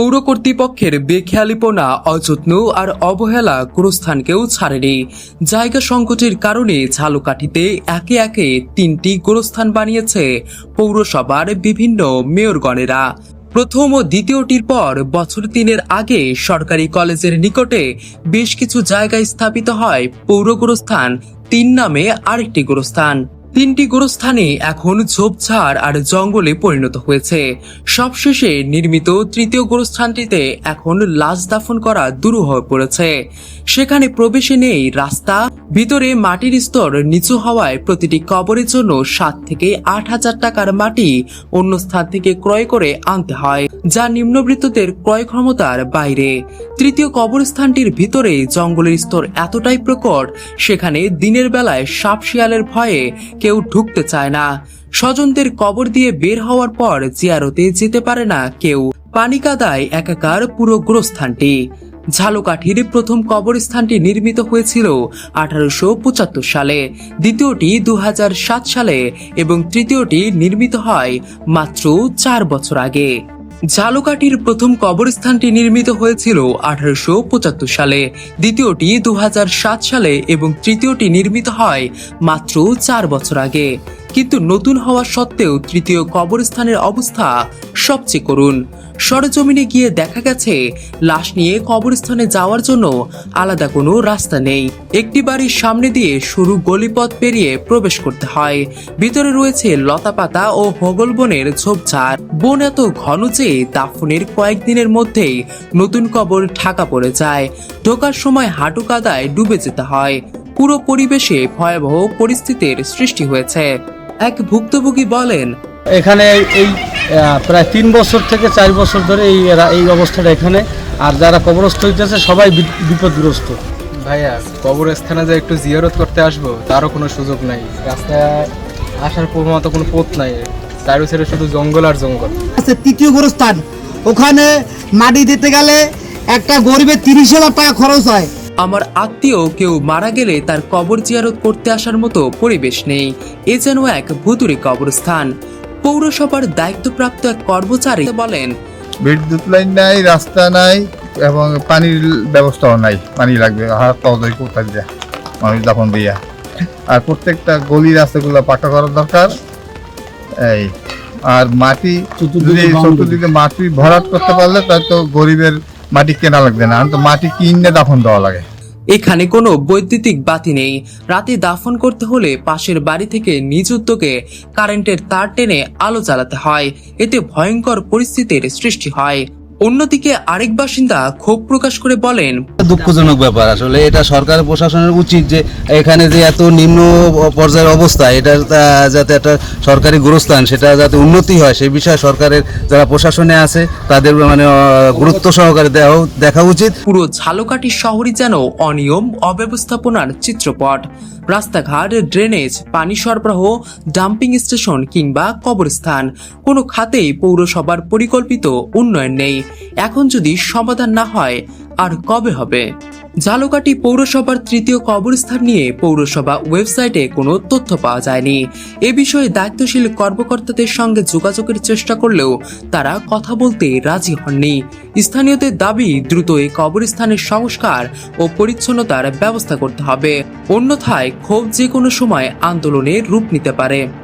পৌর কর্তৃপক্ষের বেখেয়ালিপনা, অযত্ন আর অবহেলা গোরস্থানকেও ছাড়েনি। জায়গা সংকটের কারণে ঝালকাঠিতে একে একে তিনটি গোরস্থান বানিয়েছে পৌরসভার বিভিন্ন মেয়রগণেরা। প্রথম ও দ্বিতীয়টির পর বছর তিনের আগে সরকারি কলেজের নিকটে বেশ কিছু জায়গায় স্থাপিত হয় পৌর গোরস্থান, তিন নামে আরেকটি গোরস্থান। তিনটি গোরস্থানে এখন ঝোপঝাড় আর জঙ্গলে পরিণত হয়েছে। সবশেষে নির্মিত তৃতীয় গোরস্থানটিতে এখন লাশ দাফন করা দুরূহ হয়ে পড়েছে। সেখানে প্রবেশে নেই রাস্তা, ভিতরে মাটির স্তর নিচু হওয়ায় প্রতিটি কবরের জন্য সাত থেকে আট হাজার টাকার মাটি অন্য স্থান থেকে ক্রয় করে আনতে হয়, যা নিম্নবৃত্তদের ক্রয় ক্ষমতার বাইরে। তৃতীয় কবরস্থানটির ভিতরে জঙ্গলের স্তর এতটাই প্রকট, সেখানে দিনের বেলায় সাপ শিয়ালের ভয়ে কেউ ঢুকতে চায় না। স্বজনদের কবর দিয়ে বের হওয়ার পর জিয়ারতে যেতে পারে না কেউ। পানি কাদায় একাকার পুরো গোরস্থানটি। ঝালকাঠির প্রথম কবরস্থানটি নির্মিত হয়েছিল আঠারোশো পঁচাত্তর সালে। দ্বিতীয়টি দু হাজার সাত সালে এবং তৃতীয়টি নির্মিত হয় মাত্র চার বছর আগে। ঝালকাঠির প্রথম কবরস্থানটি নির্মিত হয়েছিল আঠারোশো পঁচাত্তর সালে। দ্বিতীয়টি দু হাজার সাত সালে এবং তৃতীয়টি নির্মিত হয় মাত্র চার বছর আগে। কিন্তু নতুন হওয়া সত্ত্বেও তৃতীয় কবরস্থানের অবস্থা সবচেয়ে করুণ। সরজমিনে গিয়ে দেখা গেছে, লাশ নিয়ে কবরস্থানে যাওয়ার জন্য আলাদা কোনো রাস্তা নেই। একটি বাড়ির সামনে দিয়ে সরু গলিপথ পেরিয়ে প্রবেশ করতে হয়। ভিতরে রয়েছে লতাপাতা ও হগল বনের ঝোপঝাড়। বন এত ঘন যে দাফনের কয়েকদিনের মধ্যেই নতুন কবর ঢাকা পড়ে যায়। ঢোকার সময় হাঁটু কাদায় ডুবে যেতে হয়। পুরো পরিবেশে ভয়াবহ পরিস্থিতির সৃষ্টি হয়েছে। এক ভুক্তভোগী বলেন এখানে এই প্রায় তিন বছর থেকে চার বছর ধরে এই এই অবস্থাটা এখানে। আর যারা কবরস্থ হইতেছে সবাই বিপদগ্রস্ত। ভাইয়া কবরস্থানে যে একটু জিয়ারত করতে আসব তারও কোনো সুযোগ নাই। রাস্তায় আসার পর মতো কোনো পথ নাই। চারু ছেড়ে শুধু জঙ্গল আর জঙ্গল। আছে তৃতীয় গোরস্থান। ওখানে মাটি দিতে গেলে একটা গরিবের তিরিশ হাজার টাকা খরচ হয়। আমার আত্মীয় কেউ মারা গেলে তার কবর জিয়ারত করতে আসার মতো পরিবেশ নেই। এ যেন এক ভুতুরে কবরস্থান। পৌরসভার দায়িত্বপ্রাপ্ত এক কর্মচারী বলেন বিদ্যুৎ লাইন নাই রাস্তা নাই এবং পানির ব্যবস্থাও নাই। পানি লাগবে হাত পাওয়া কোথায় যা মানুষ দাফন দিয়া। আর প্রত্যেকটা গলি রাস্তাগুলো পাকা করা দরকার। এই আর মাটি যদি চতুর্দিকে মাটি ভরাট করতে পারলে তাই তো গরিবের মাটি কেনা লাগবে না, তো মাটি কিনে দাফন দেওয়া লাগে। এখানে কোনো বৈদ্যুতিক বাতি নেই। রাতে দাফন করতে হলে পাশের বাড়ি থেকে নিজ উদ্যোগে কারেন্টের তার টেনে আলো জ্বালাতে হয়। এতে ভয়ঙ্কর পরিস্থিতির সৃষ্টি হয়। অন্যদিকে আরেক বাসিন্দা ক্ষোভ প্রকাশ করে বলেন দুঃখজনক ব্যাপার। আসলে এটা সরকার প্রশাসনের উচিত যে এখানে যে এত নিম্ন পর্যায়ের অবস্থা এটা যাতে একটা সরকারি গুরুস্থান সেটা যাতে উন্নতি হয় সেই বিষয়ে সরকারের যারা প্রশাসনে আছে তাদের মানে গুরুত্ব সহকারে দেওয়া দেখা উচিত। পুরো ঝালকাঠি শহরই যেন অনিয়ম অব্যবস্থাপনার চিত্রপট। রাস্তাঘাট ড্রেনেজ পানি সরবরাহ ডাম্পিং স্টেশন কিংবা কবরস্থান কোনো খাতেই পৌরসভার পরিকল্পিত উন্নয়ন নেই। এখন যদি সমাধান না হয়, আর কবে হবে? ঝালকাঠি পৌরসভার তৃতীয় কবরস্থান নিয়ে পৌরসভা ওয়েবসাইটে কোনো তথ্য পাওয়া যায়নি। এ বিষয়ে দায়িত্বশীল কর্মকর্তাদের সঙ্গে যোগাযোগের চেষ্টা করলেও তারা কথা বলতে রাজি হননি। স্থানীয়দের দাবি, দ্রুত এই কবরস্থানের সংস্কার ও পরিচ্ছন্নতার ব্যবস্থা করতে হবে। অন্যথায় ক্ষোভ যে কোনো সময় আন্দোলনে রূপ নিতে পারে।